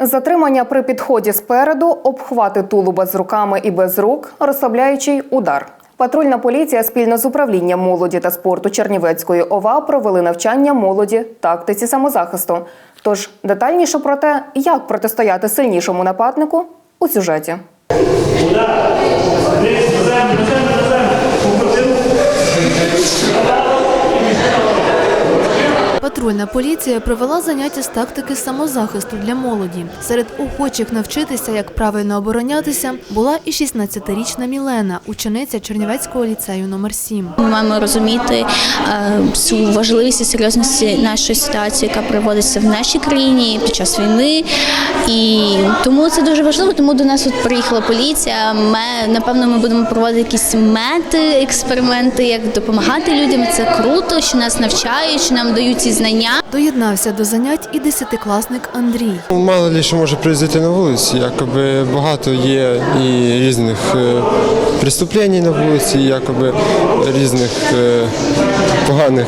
Затримання при підході спереду, обхвати тулуба з руками і без рук, розслабляючий удар. Патрульна поліція спільно з управлінням молоді та спорту Чернівецької ОВА провели навчання молоді тактиці самозахисту. Тож детальніше про те, як протистояти сильнішому нападнику у сюжеті. Патрульна поліція провела заняття з тактики самозахисту для молоді. Серед охочих навчитися, як правильно оборонятися, була і 16-річна Мілена, учениця Чернівецького ліцею номер 7. Ми маємо розуміти е, всю важливість і серйозність нашої ситуації, яка проводиться в нашій країні під час війни. І тому це дуже важливо. Тому до нас от приїхала поліція. Ми напевно ми будемо проводити якісь мети, експерименти, як допомагати людям. Це круто, що нас навчають, що нам дають ці знання. Доєднався до занять і десятикласник Андрій. Мало ли що може произойти на вулиці, якоби багато є і різних е, преступлень на вулиці, якоби різних е, поганих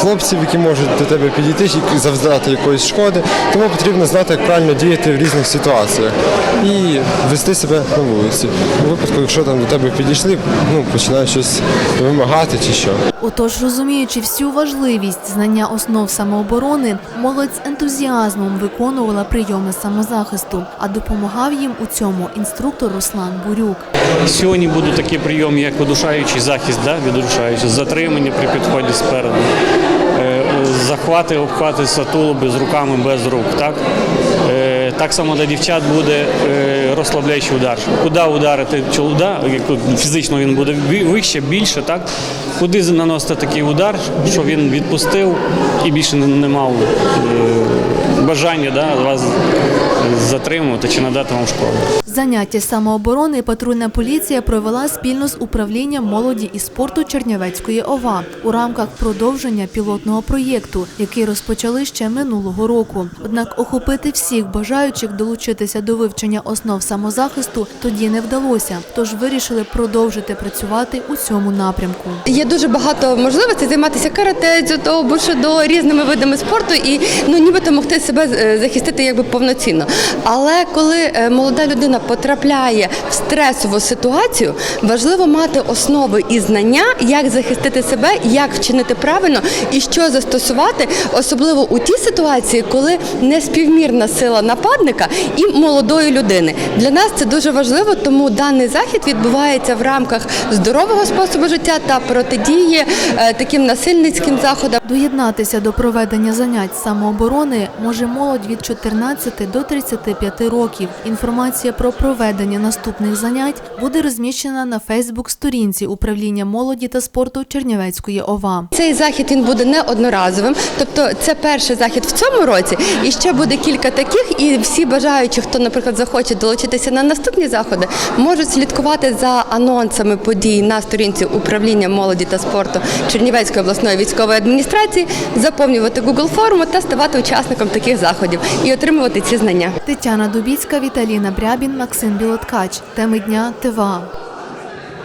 хлопців, які можуть до тебе підійти і завдати якоїсь шкоди. Тому потрібно знати, як правильно діяти в різних ситуаціях і вести себе на вулиці. У випадку, якщо там до тебе підійшли, ну починають щось вимагати чи що. Отож, розуміючи всю важливість знання основ самооборони, молодь з ентузіазмом виконувала прийоми самозахисту, а допомагав їм у цьому інструктор Руслан Бурюк. Сьогодні буде такий прийом, як видушаючий захист, да? віддушаючий, затримання при підході спереду, Е, захвати, обхвати сатулоби з руками без рук. Так, Е, так само для дівчат буде е, розслабляючий удар. Куди ударити чолуда, як фізично він буде вище, більше, так? Куди наносити такий удар, щоб він відпустив і більше не, мав бажання да, вас затримувати чи надати вам шкоду. Заняття самооборони патрульна поліція провела спільно з управлінням молоді і спорту Чернівецької ОВА у рамках продовження пілотного проєкту, який розпочали ще минулого року. Однак охопити всіх бажаючих долучитися до вивчення основ самозахисту тоді не вдалося. Тож вирішили продовжити працювати у цьому напрямку. Є дуже багато можливостей займатися карате, дзюдо, бушидо, різними видами спорту і ну нібито могти себе е, захистити якби повноцінно. Але коли е, молода людина потрапляє в стресову ситуацію, важливо мати основи і знання, як захистити себе, як вчинити правильно і що застосувати, особливо у тій ситуації, коли неспівмірна сила нападника і молодої людини. Для нас це дуже важливо, тому даний захід відбувається в рамках здорового способу життя та протидії е, таким насильницьким заходам. Доєднатися до проведення занять самооборони може молодь від 14 до 35 років. Інформація про проведення наступних занять буде розміщена на Фейсбук-сторінці управління молоді та спорту Чернівецької ОВА. Цей захід він буде не одноразовим, тобто це перший захід в цьому році, і ще буде кілька таких. І всі бажаючі, хто, наприклад, захоче долучитися на наступні заходи, можуть слідкувати за анонсами подій на сторінці управління молоді та спорту Чернівецької обласної військової адміністрації, заповнювати Google форму та ставати учасником таких заходів і отримувати ці знання. Тетяна Дубіцька, Віталіна Брябін, Максим Білоткач. Теми дня ТВА.